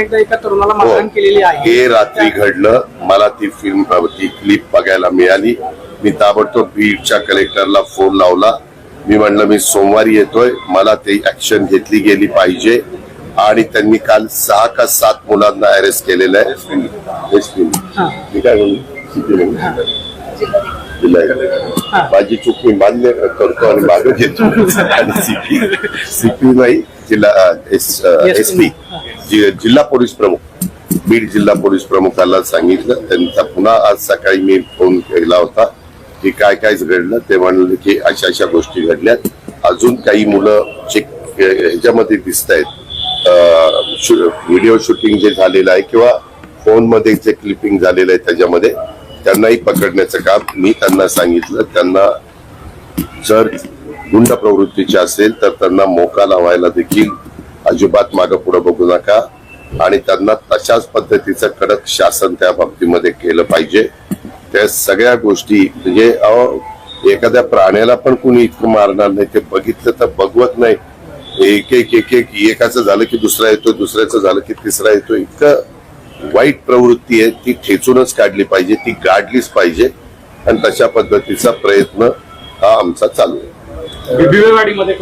एका तरुणाला हो. मारहाण केलेली आहे. हे रात्री घडलं. मला ती फिल्म ती क्लिप बघायला मिळाली. मी ताबडतोब बीडच्या कलेक्टरला फोन लावला. मी म्हणलं मी सोमवारी येतोय. मला ते ऍक्शन घेतली गेली पाहिजे. आणि त्यांनी काल सहा का सात मुलांना अरेस्ट केलेलं आहे. मी काय माझी चूक मी मान्य करतो आणि मागे घेतो. आणि सीपी सीपी नाही जिल्हा एस पी जिल्हा पोलीस प्रमुख बीड जिल्हा पोलीस प्रमुखाला सांगितलं त्यांचा पुन्हा आज सकाळी मी फोन केला होता की काय काय घडलं ते म्हणले की अशा अशा गोष्टी घडल्यात. अजून काही मुलं जे ह्याच्यामध्ये दिसत आहेत व्हिडिओ शूटिंग जे झालेलं आहे किंवा फोनमध्ये जे क्लिपिंग झालेलं आहे त्याच्यामध्ये त्यांनाही पकडण्याचं काम मी त्यांना सांगितलं. त्यांना जर गुंड प्रवृत्तीचे असेल तर त्यांना मोका लावायला देखील अजिबात मागं पुढे बघू नका. आणि त्यांना तशाच पद्धतीचं कडक शासन त्या बाबतीमध्ये केलं पाहिजे. त्या सगळ्या गोष्टी म्हणजे एखाद्या प्राण्याला पण कुणी इतकं मारणार नाही ते बघितलं तर बघवत नाही. एक एक एक एक एकाचं झालं की दुसरा येतो दुसऱ्याचं झालं की तिसरा येतो इतकं वाईट प्रवृत्ती आहे ती ठेचूनच काढली पाहिजे ती गाडलीच पाहिजे. आणि तशा पद्धतीचा प्रयत्न हा आमचा चालू आहे. बिबवेवाडीमध्ये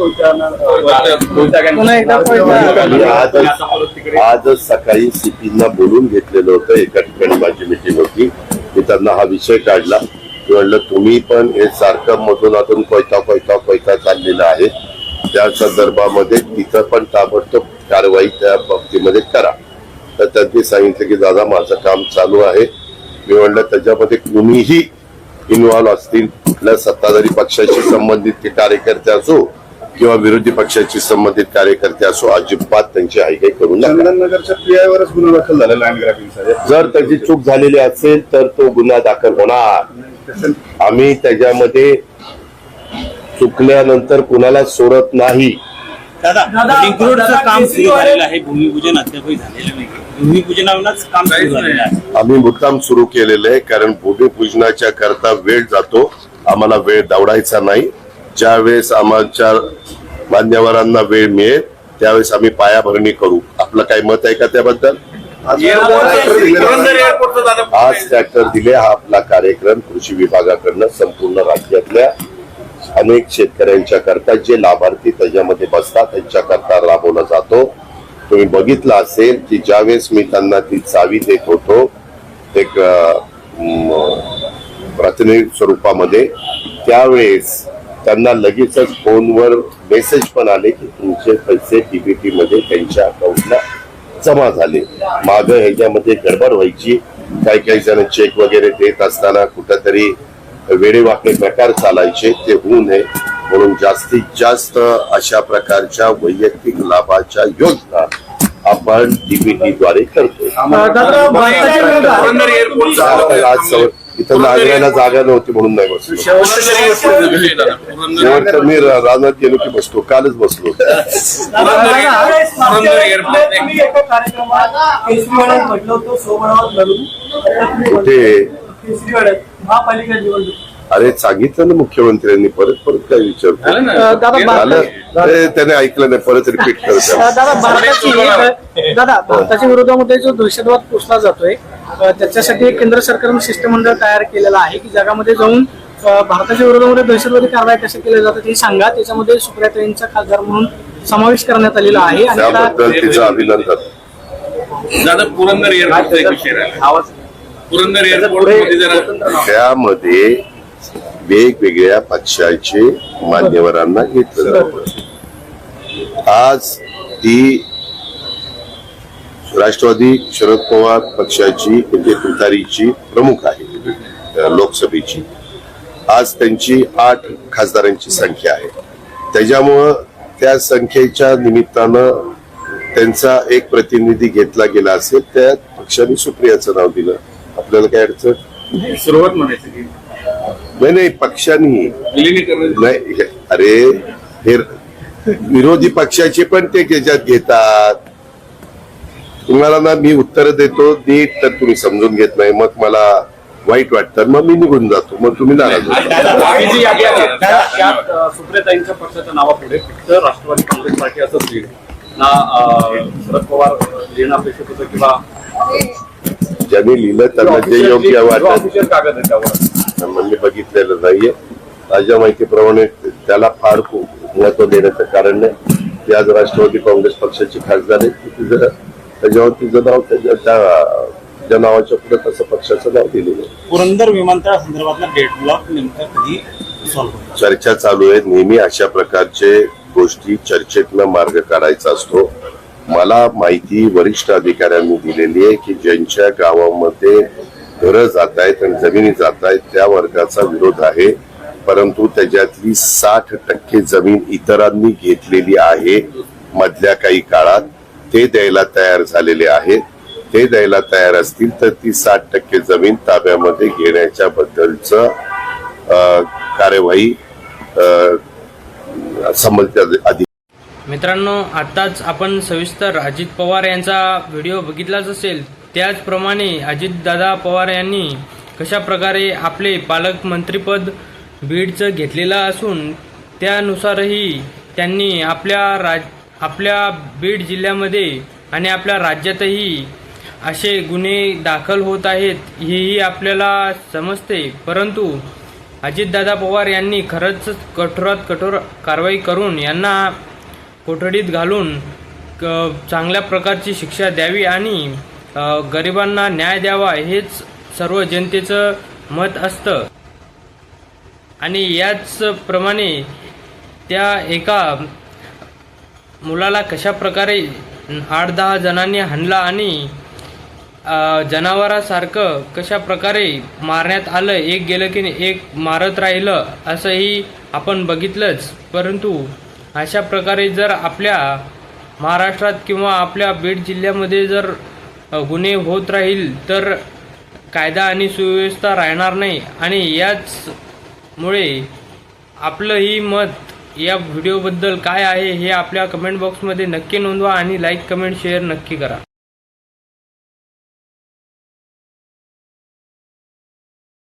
आणि आजच आजच सकाळी सीपींना बोलून घेतलेलं होतं एका ठिकाणी माझी मिटिंग होती. मी त्यांना हा विषय काढला. मी म्हणलं तुम्ही पण हे सारखं मधून अधून कोयता कोयता कोयता चाललेला आहे. त्या संदर्भामध्ये तिथं पण ताबडतोब कारवाई त्या बाबतीमध्ये करा. तर त्यांनी सांगितलं की दादा माझं काम चालू आहे. मी म्हणलं त्याच्यामध्ये कुणीही इन्व्हॉल्व असतील कुठल्या सत्ताधारी पक्षाशी संबंधित कार्यकर्ते असो किंवा विरोधी पक्षाशी संबंधित कार्यकर्ते असो अजिबात त्यांची हायगाई करू पीआयवरच गुन्हा दाखल झाला लँड ग्रॅबिंगचा जर त्याची चूक झालेली असेल तर तो गुन्हा दाखल होणार. आम्ही त्याच्यामध्ये चुकल्यानंतर कुणाला सोडत नाही. दादा दादा, लिंक रोडचं दादा, काम सुरू केजरीवाल- झालेलं आहे. भूमिपूजन अद्यापही झालेलं नाही. भूमिपूजनावरच काम सुरू झालेलं आहे. आम्ही मुद्दाम सुरू केलेलं आहे कारण भूमिपूजनाच्या करता वेळ जातो. आम्हाला वेळ दवडायचा नाही. ज्या वेळेस आमच्या मान्यवरांना वेळ मिळेल त्यावेळेस आम्ही पायाभरणी करू. आपलं काही मत आहे का त्याबद्दल? आज ट्रॅक्टर दिले हा आपला कार्यक्रम. कृषी विभागाकडनं संपूर्ण राज्यातल्या अनेक शेतकऱ्यांच्या करता जे लाभार्थी त्याच्यामध्ये बसतात त्यांच्या करता राबवला जातो. तुम्ही बघितलं असेल की ज्यावेळेस मी त्यांना ती चावी देत होतो एक प्रातिनिधिक स्वरूपामध्ये. त्यावेळेस त्यांना लगेचच फोनवर मेसेज पण आले की तुमचे पैसे डीबीटी मध्ये त्यांच्या अकाउंटला जमा झाले. माग ह्याच्यामध्ये गडबड व्हायची. काही काही जण चेक वगैरे देत असताना कुठंतरी वेडेवाकडे प्रकार चालायचे. ते होऊ नये. म्हणून जास्तीत जास्त अशा प्रकारच्या वैयक्तिक लाभाच्या योजना आपण डीबीटी द्वारे करतो इथं नागराला जागा नव्हती म्हणून नाही बसलो. शेवटचं मी रा- रानात गेलो की बसतो कालच बसलो. कुठे? अरे सांगितलं ना मुख्यमंत्र्यांनी परत परत काय ते त्याने ऐकलं नाही परत रिपीट करत दादा भारताची दादा भारताच्या विरोधामध्ये जो दहशतवाद पोचला जातोय त्याच्यासाठी एक केंद्र सरकारनं शिष्टमंडळ तयार केलेलं आहे की जगामध्ये जाऊन भारताच्या विरोधामध्ये दहशतवादी कारवाया कशा केल्या जातात हे सांगा. त्याच्यामध्ये सुप्रियाताईंचा खासदार म्हणून समावेश करण्यात आलेला आहे आणि तिचं अभिनंदन. दादा पुरंदर एअरपोर्ट त्यामध्ये वेगवेगळ्या पक्षाचे मान्यवरांना घेतलं जातं. आज ती राष्ट्रवादी शरद पवार पक्षाची म्हणजे तुतारीची प्रमुख आहे लोकसभेची. आज त्यांची आठ खासदारांची संख्या आहे. त्याच्यामुळं त्या संख्येच्या निमित्तानं त्यांचा एक प्रतिनिधी घेतला गेला असेल त्या पक्षाने सुप्रियाचं नाव दिलं. आपल्याला काय अडचण? सुरुवात म्हणायची की नाही नाही पक्षांनी नाही हे- अरे हे विरोधी पक्षाचे पण ते त्याच्यात घेतात. तुम्हाला ना मी उत्तर देतो नीट तर तुम्ही समजून घेत नाही. मग मला वाईट वाटतं. मग मी निघून जातो. मग तुम्ही नाराज सुप्रियाताईंच्या पक्षाच्या नावापुढे फक्त राष्ट्रवादी काँग्रेस पार्टी असंच ना शरद पवार येणं अपेक्षित होतं किंवा ज्यांनी लिहिलं त्यांना जे योग्य वाटत. ऑफिशियल कागद आहे त्यावर. म्हणजे बघितलेलं नाहीये. माझ्या माहितीप्रमाणे त्याला फार खूप महत्त्व देण्याचं कारण नाही. ती आज राष्ट्रवादी काँग्रेस पक्षाची खासदार आहे ती तिचं त्याच्यावर तिचं नाव त्याच्या त्या त्या नावाच्या पुढे तसं पक्षाचं नाव दिलेलं आहे. पुरंदर विमानतळ संदर्भातला डेडलॉक नेमका कधी सॉल्व्ह चर्चा चालू आहे. नेहमी अशा प्रकारचे गोष्टी चर्चेतनं मार्ग काढायचा असतो. मला माहिती वरिष्ठ अधिकाऱ्यांनी दिलेली आहे की ज्यांच्या गावामध्ये घरं जात आहेत आणि जमिनी जात आहेत त्या वर्गाचा विरोध आहे. परंतु त्याच्यातली साठ टक्के जमीन इतरांनी घेतलेली आहे मधल्या काही काळात. ते द्यायला तयार झालेले आहेत. ते द्यायला तयार असतील तर ती साठ टक्के जमीन ताब्यामध्ये घेण्याच्या बद्दलच कार्यवाही अ, संबंधित मित्रांनो आत्ताच आपण सविस्तर अजित पवार यांचा व्हिडिओ बघितलाच असेल. त्याचप्रमाणे अजितदादा पवार यांनी कशा प्रकारे आपले पालकमंत्रीपद बीडचं घेतलेलं असून त्यानुसारही त्यांनी आपल्या राज आपल्या बीड जिल्ह्यामध्ये आणि आपल्या राज्यातही असे गुन्हे दाखल होत आहेत हेही आपल्याला समजते. परंतु अजितदादा पवार यांनी खरंच कठोरात कठोर कारवाई करून यांना कोठडीत घालून क- चांगल्या प्रकारची शिक्षा द्यावी आणि गरिबांना न्याय द्यावा हेच सर्व जनतेचं मत असतं. आणि याचप्रमाणे त्या एका मुलाला कशा प्रकारे आठ दहा जणांनी हाणला आणि जनावरासारखं कशा प्रकारे मारण्यात आलं एक गेलं की एक मारत राहिलं असंही आपण बघितलंच. परंतु अशा प्रकारे जर आपल्या महाराष्ट्रात किंवा आपल्या बीड जिल्ह्यामध्ये जर गुन्हे होत राहील तर कायदा आणि सुव्यवस्था राहणार नाही. आणि याचमुळे आपलंही मत या व्हिडिओबद्दल काय आहे हे आपल्या कमेंट बॉक्समध्ये नक्की नोंदवा आणि लाईक कमेंट शेअर नक्की करा.